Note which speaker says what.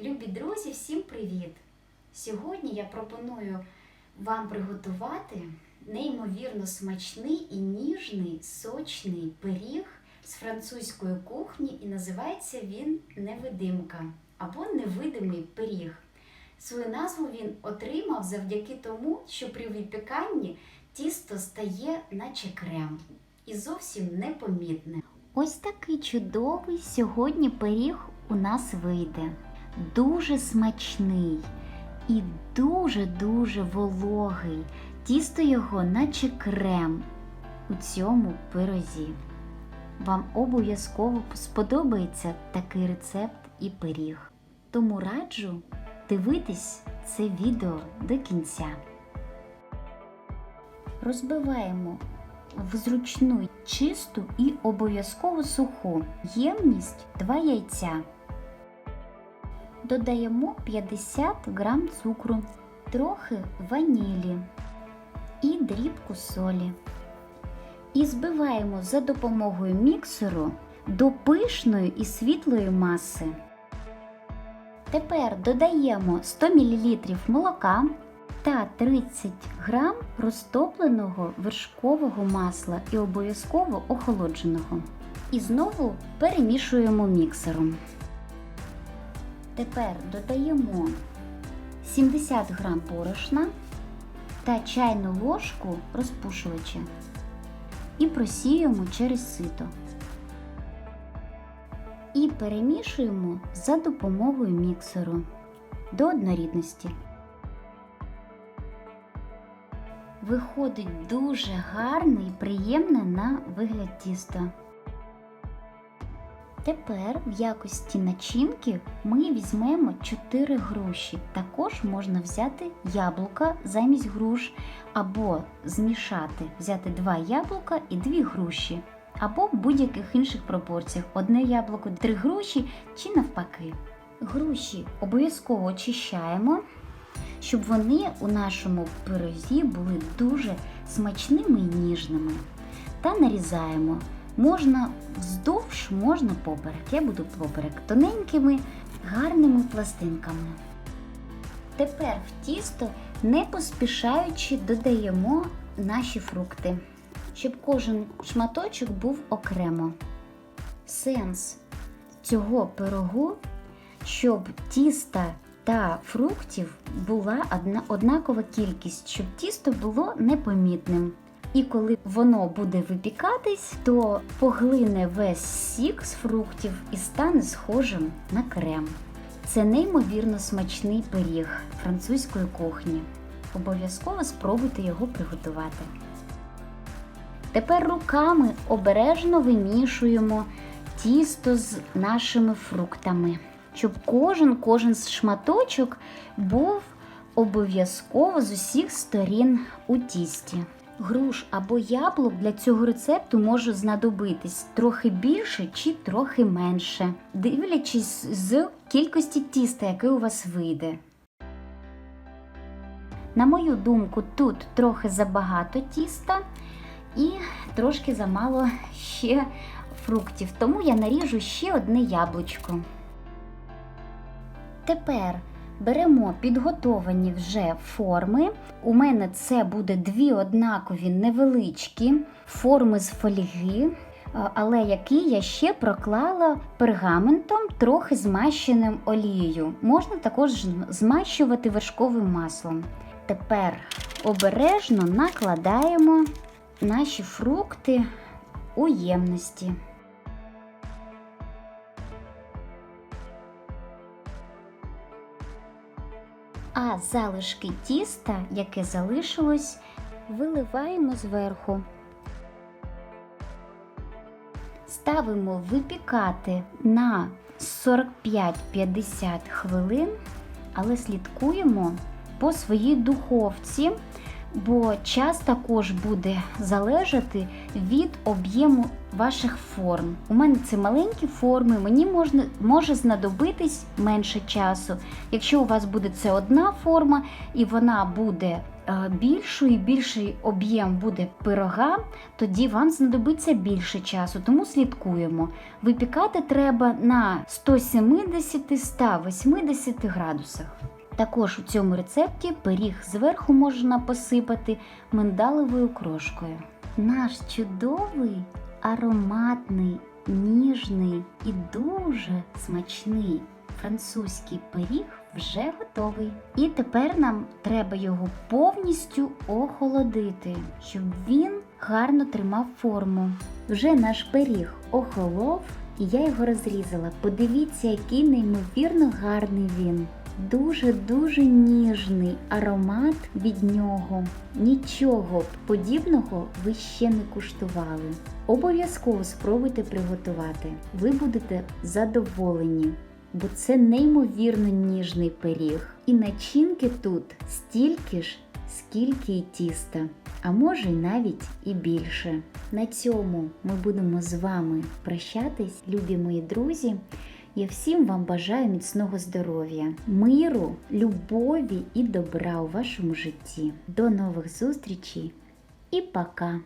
Speaker 1: Любі друзі, всім привіт! Сьогодні я пропоную вам приготувати неймовірно смачний і ніжний сочний пиріг з французької кухні, і називається він невидимка або невидимий пиріг. Свою назву він отримав завдяки тому, що при випіканні тісто стає наче крем і зовсім непомітне. Ось такий чудовий сьогодні пиріг у нас вийде. Дуже смачний і дуже-дуже вологий. Тісто його, наче крем у цьому пирозі. Вам обов'язково сподобається такий рецепт і пиріг. Тому раджу дивитись це відео до кінця. Розбиваємо в зручну, чисту і обов'язково суху ємність 2 яйця. Додаємо 50 грам цукру, трохи ванілі і дрібку солі. І збиваємо за допомогою міксеру до пишної і світлої маси. Тепер додаємо 100 мл молока та 30 грам розтопленого вершкового масла і обов'язково охолодженого. І знову перемішуємо міксером. Тепер додаємо 70 грам борошна та чайну ложку розпушувача і просіюємо через сито. І перемішуємо за допомогою міксеру до однорідності. Виходить дуже гарне і приємне на вигляд тіста. Тепер в якості начинки ми візьмемо 4 груші. Також можна взяти яблука замість груш, або змішати, взяти 2 яблука і 2 груші, або в будь-яких інших пропорціях. Одне яблуко, 3 груші чи навпаки. Груші обов'язково очищаємо, щоб вони у нашому пирозі були дуже смачними і ніжними. Та нарізаємо. Можна вздовж, можна поперек. Я буду поперек тоненькими, гарними пластинками. Тепер в тісто, не поспішаючи, додаємо наші фрукти, щоб кожен шматочок був окремо. Сенс цього пирогу, щоб тіста та фруктів була однакова кількість, щоб тісто було непомітним. І коли воно буде випікатись, то поглине весь сік з фруктів і стане схожим на крем. Це неймовірно смачний пиріг французької кухні. Обов'язково спробуйте його приготувати. Тепер руками обережно вимішуємо тісто з нашими фруктами, щоб кожен кожен шматочок був обов'язково з усіх сторін у тісті. Груш або яблук для цього рецепту може знадобитись трохи більше чи трохи менше, дивлячись з кількості тіста, яке у вас вийде. На мою думку, тут трохи забагато тіста і трошки замало ще фруктів, тому я наріжу ще одне яблучко. Тепер Беремо підготовані вже форми. У мене це буде дві однакові невеличкі форми з фольги, але які я ще проклала пергаментом, трохи змащеним олією. Можна також змащувати вершковим маслом. Тепер обережно накладаємо наші фрукти у ємності. А залишки тіста, яке залишилось, виливаємо зверху. Ставимо випікати на 45-50 хвилин, але слідкуємо по своїй духовці, бо час також буде залежати від об'єму ваших форм. У мене це маленькі форми, мені можна, може знадобитись менше часу. Якщо у вас буде це одна форма і вона буде е, більшою, і більший об'єм буде пирога, тоді вам знадобиться більше часу, тому слідкуємо. Випікати треба на 170-180 градусах. Також у цьому рецепті пиріг зверху можна посипати миндалевою крошкою. Наш чудовий, ароматний, ніжний і дуже смачний французький пиріг вже готовий. І тепер нам треба його повністю охолодити, щоб він гарно тримав форму. Вже наш пиріг охолов, і я його розрізала. Подивіться, який неймовірно гарний він. Дуже-дуже ніжний аромат від нього. Нічого подібного ви ще не куштували. Обов'язково спробуйте приготувати. Ви будете задоволені, бо це неймовірно ніжний пиріг. І начинки тут стільки ж, скільки й тіста, а може навіть і більше. На цьому ми будемо з вами прощатись, любі мої друзі. Я всім вам бажаю міцного здоров'я, миру, любові і добра у вашому житті. До нових зустрічей і пока!